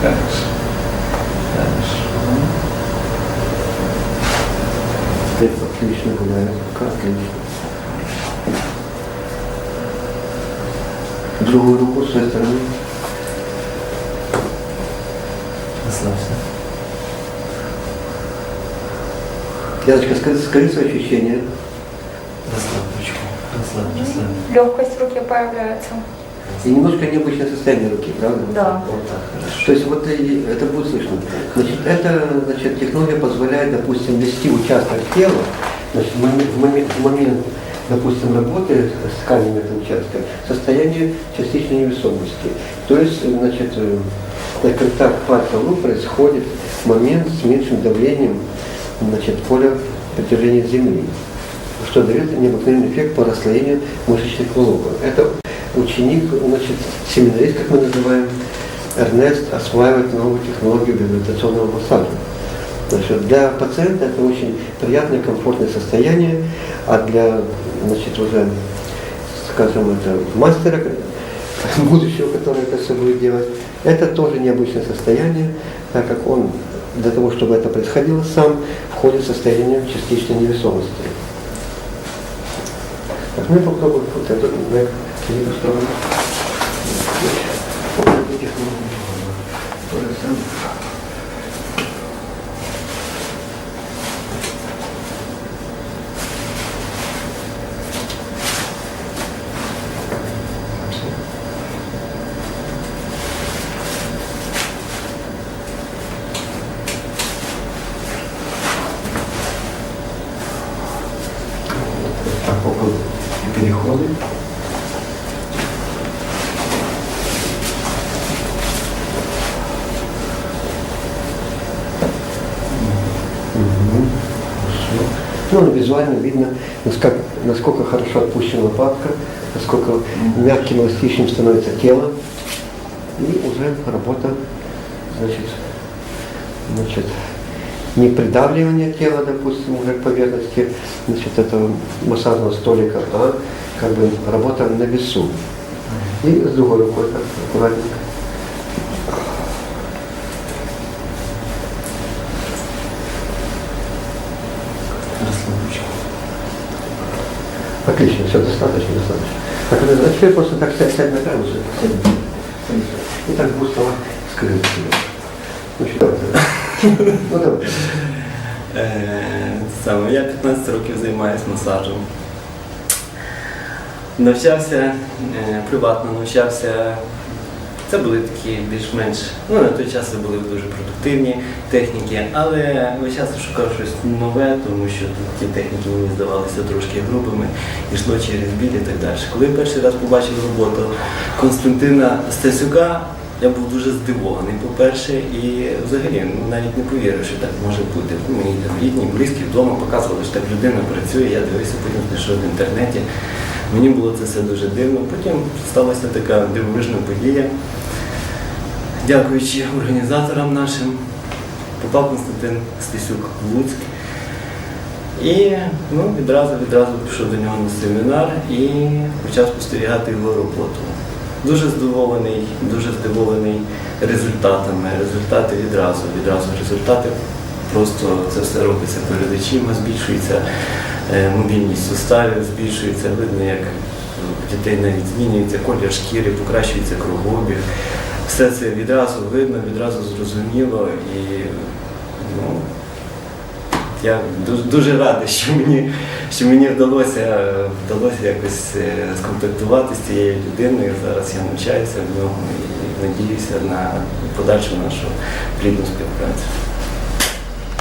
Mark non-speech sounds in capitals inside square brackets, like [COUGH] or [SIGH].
Хорошо. Хорошо. Теперь отлично гуляет. Как отлично. Другую руку с той стороны. Расслабься. Яночка, скажи, скажи свои ощущения. Расслабь ручку. Расслабь, расслабь. Легкость в руке появляется. И немножко необычное состояние руки, правда? Да. То есть вот это будет слышно. Значит, это значит, технология позволяет, допустим, вести участок тела, значит, в момент, в момент, в момент, допустим, работы с тканями этого участка, состояние частичной невесомости. То есть, значит, э, на контакт пальца рук происходит в момент с меньшим давлением значит, поля притяжения Земли, что дает необыкновенный эффект по расслоению мышечных волокон. Это ученик, значит, семинарист, как мы называем, Эрнест осваивает новую технологию реабилитационного массажа. Значит, для пациента это очень приятное, комфортное состояние, а для, значит, уже, скажем, это мастера [LAUGHS] будущего, который это все будет делать, это тоже необычное состояние, так как он для того, чтобы это происходило, сам входит в состояние частичной невесомости. Так, и попробуем вот эту, на эту сторону. То же самое. Так, переходы. Ну, но визуально видно, насколько, насколько хорошо отпущена лопатка, насколько мягким, эластичным становится тело. И уже работа, значит, значит, не придавливание тела, допустим, уже к поверхности значит, этого массажного столика, а как бы работа на весу. И с другой рукой так аккуратненько. Отлично, все достаточно, достаточно. Так, ну, а теперь просто так сядь, сядь на сядь. И так слова скрыть себя. Ну, что это? Ну. Е, Саме я 15 років займаюся масажем. Навчався е, приватно, навчався. Це були такі більш-менш, ну на той час це були дуже продуктивні техніки, але весь час шукав щось нове, тому що ті техніки мені здавалися трошки грубими, йшло через біль і так далі. Коли перший раз побачив роботу Константина Стасюка, я був дуже здивований, по-перше, і взагалі навіть не повірив, що так може бути. Мені там рідні, близькі вдома показували, що так людина працює, я дивився, потім знайшов в інтернеті. Мені було це все дуже дивно. Потім сталася така дивовижна подія. Дякуючи організаторам нашим, попав Константин Стасюк в Луцьк. І ну, відразу відразу пішов до нього на семінар і почав спостерігати його роботу. Дуже здивований, дуже здивований результатами. Результати відразу, відразу результати. Просто це все робиться перед очима, збільшується е, мобільність суставів, збільшується, видно, як в дітей навіть змінюється колір шкіри, покращується кровообіг. Все це відразу видно, відразу зрозуміло і я дуже, дуже радий, що мені, що мені вдалося, вдалося якось е, сконтактувати з цією людиною. Зараз я навчаюся в нього і надіюся на подальшу нашу плідну співпрацю.